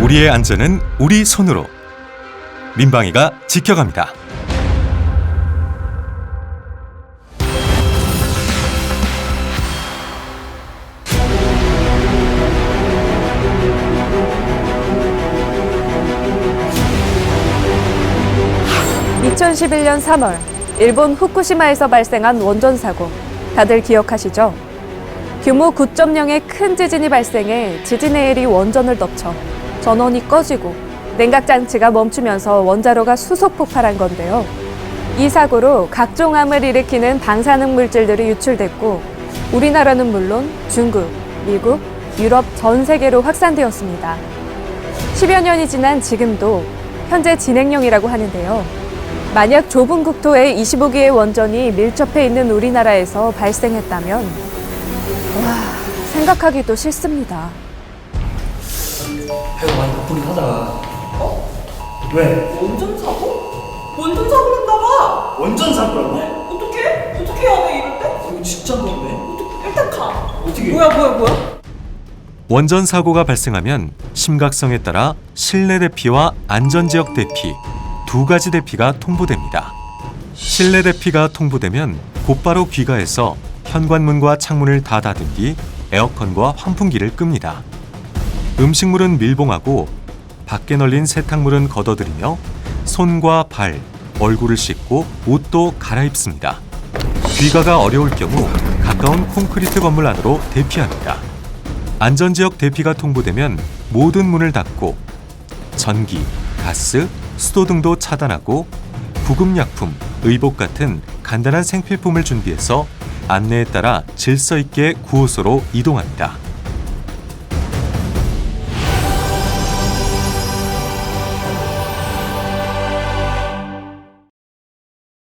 우리의 안전은 우리 손으로 민방위가 지켜갑니다. (2011년 3월) 일본 후쿠시마에서 발생한 원전 사고 다들 기억하시죠? 규모 9.0의 큰 지진이 발생해 지진의 일이 원전을 덮쳐 전원이 꺼지고 냉각 장치가 멈추면서 원자로가 수속 폭발한 건데요. 이 사고로 각종 암을 일으키는 방사능 물질들이 유출됐고 우리나라는 물론 중국, 미국, 유럽 전 세계로 확산되었습니다. 10여 년이 지난 지금도 현재 진행형이라고 하는데요. 만약 좁은 국토에 25개의 원전이 밀접해 있는 우리나라에서 발생했다면 와, 생각하기도 싫습니다. 배가 많이 고프긴 하잖아. 어? 왜? 원전 사고? 원전 사고 났나봐. 원전 사고라고? 어떻게? 어떻게 해야 돼 이럴 때? 어, 이거 진짜 그런데? 일단 가. 어떻게? 뭐야 뭐야 뭐야? 원전 사고가 발생하면 심각성에 따라 실내 대피와 안전 지역 대피 두 가지 대피가 통보됩니다. 실내 대피가 통보되면 곧바로 귀가해서 현관문과 창문을 다 닫은 뒤 에어컨과 환풍기를 끕니다. 음식물은 밀봉하고 밖에 널린 세탁물은 걷어들이며 손과 발, 얼굴을 씻고 옷도 갈아입습니다. 귀가가 어려울 경우 가까운 콘크리트 건물 안으로 대피합니다. 안전지역 대피가 통보되면 모든 문을 닫고 전기, 가스, 수도 등도 차단하고 구급약품, 의복 같은 간단한 생필품을 준비해서 안내에 따라 질서 있게 구호소로 이동합니다.